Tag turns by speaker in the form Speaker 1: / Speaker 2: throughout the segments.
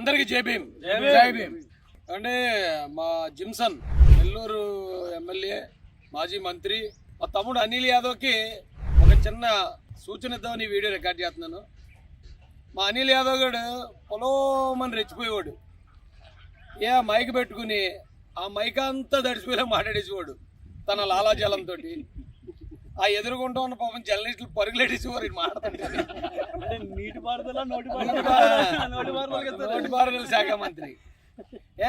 Speaker 1: అందరికి జై భీమ్.
Speaker 2: జై భీమ్.
Speaker 1: అంటే మా జిమ్సన్ నెల్లూరు ఎమ్మెల్యే మాజీ మంత్రి మా తమ్ముడు అనిల్ యాదవ్కి ఒక చిన్న సూచన ఇద్దామని ఈ వీడియో రికార్డ్ చేస్తున్నాను. మా అనిల్ యాదవ్ గడు పొలోమని రెచ్చిపోయేవాడు. ఏ మైక్ పెట్టుకుని ఆ మైక్ అంతా దడిచిపోయేలా మాట్లాడేసేవాడు తన లాలాజలంతో ఆ ఎదురుగుంటా ఉన్న పాపం జర్నలిస్టులు పరుగులెట్టేసేవారు ఇది మాట్లాడుతుంటే.
Speaker 2: నీటి పారుదల నోటి
Speaker 1: నోటి
Speaker 2: పారుదల
Speaker 1: శాఖ మంత్రి.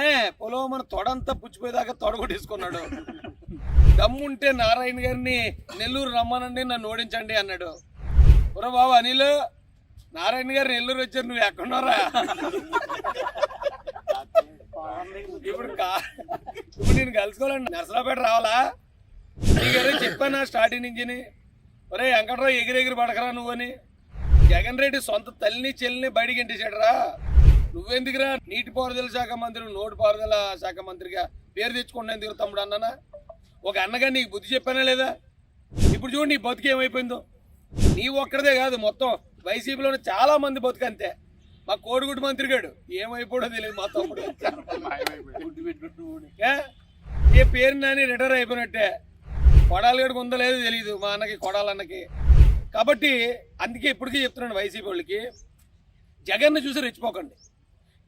Speaker 1: ఏ పొలం మన తొడంతా పుచ్చిపోయేదాకా తొడగొట్టేసుకున్నాడు దమ్ముంటే నారాయణ గారిని నెల్లూరు రమ్మనండి నన్ను ఓడించండి అన్నాడు. ఒరే బాబు అనిల్ నారాయణ గారు నెల్లూరు వచ్చారు నువ్వు ఎక్కడున్నారా ఇప్పుడు కా ఇప్పుడు నేను కలుసుకోవాలండి. నర్సరాపేట రావాలా? నీకు చెప్పానా స్టార్టింగ్ నుంచి? ఒరే వెంకట్రావు ఎగిరెగిరి పడకరా నువ్వని జగన్ రెడ్డి సొంత తల్లిని చెల్లిని బయటికి ఇంటిచాడరా నువ్వెందుకురా? నీటిపారుదల శాఖ మంత్రి నోటి పారుదల శాఖ మంత్రిగా పేరు తెచ్చుకునేందుకు తమ్ముడు అన్నానా? ఒక అన్నగా నీకు బుద్ధి చెప్పానా లేదా? ఇప్పుడు చూడు నీ బతుకు ఏమైపోయిందో. నీ ఒక్కడదే కాదు మొత్తం వైసీపీలో చాలా మంది బతుకు అంతే. మా కోడిగుడ్డు మంత్రి గాడు ఏమైపోడో తెలియదు మా తమ్ముడు. ఏ? పేరు నాని రిటైర్ అయిపోయినట్టే. కొడాలగడికి ఉందో లేదో తెలియదు మా అన్నకి కొడాలన్నకి కాబట్టి అందుకే ఇప్పటికీ చెప్తున్నాను వైసీపీ వాళ్ళకి జగన్ను చూసి రెచ్చిపోకండి.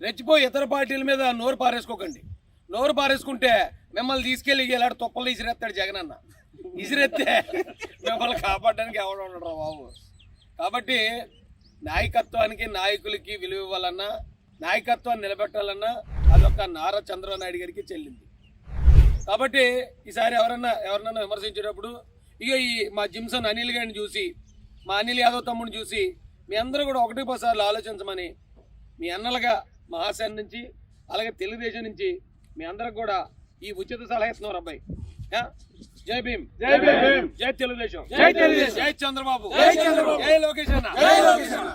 Speaker 1: రెచ్చిపోయి ఇతర పార్టీల మీద నోరు పారేసుకోకండి. నోరు పారేసుకుంటే మిమ్మల్ని తీసుకెళ్ళి ఇలాంటి తొప్పలు ఇసిరేస్తాడు జగన్ అన్న. ఇసిరెత్తే మిమ్మల్ని కాపాడడానికి ఎవరు ఉండడు బాబు. కాబట్టి నాయకత్వానికి నాయకులకి విలువ ఇవ్వాలన్నా నాయకత్వాన్ని నిలబెట్టాలన్నా అదొక నారా చంద్రబాబు నాయుడు గారికి చెల్లింది. కాబట్టి ఈసారి ఎవరన్నా ఎవరన్నా విమర్శించేటప్పుడు ఇక ఈ మా జిమ్సన్ అనిల్ గారిని చూసి మా అనిల్ యాదవ్ తమ్ముడిని చూసి మీ అందరూ కూడా ఒకటి పసార్లు ఆలోచించమని మీ అన్నలుగా మా ఆశాన్ నుంచి అలాగే తెలుగుదేశం నుంచి మీ అందరికి కూడా ఈ ఉచిత సలహా ఇస్తున్నారు అబ్బాయి? జై భీమ్
Speaker 2: జై భీమ్.
Speaker 1: జై తెలుగుదేశం
Speaker 2: జై తెలుగుదేశం.
Speaker 1: జై చంద్రబాబు
Speaker 2: జై చంద్రబాబు.
Speaker 1: జై లోకేష్ అన్న
Speaker 2: జై లోకేష్ అన్న.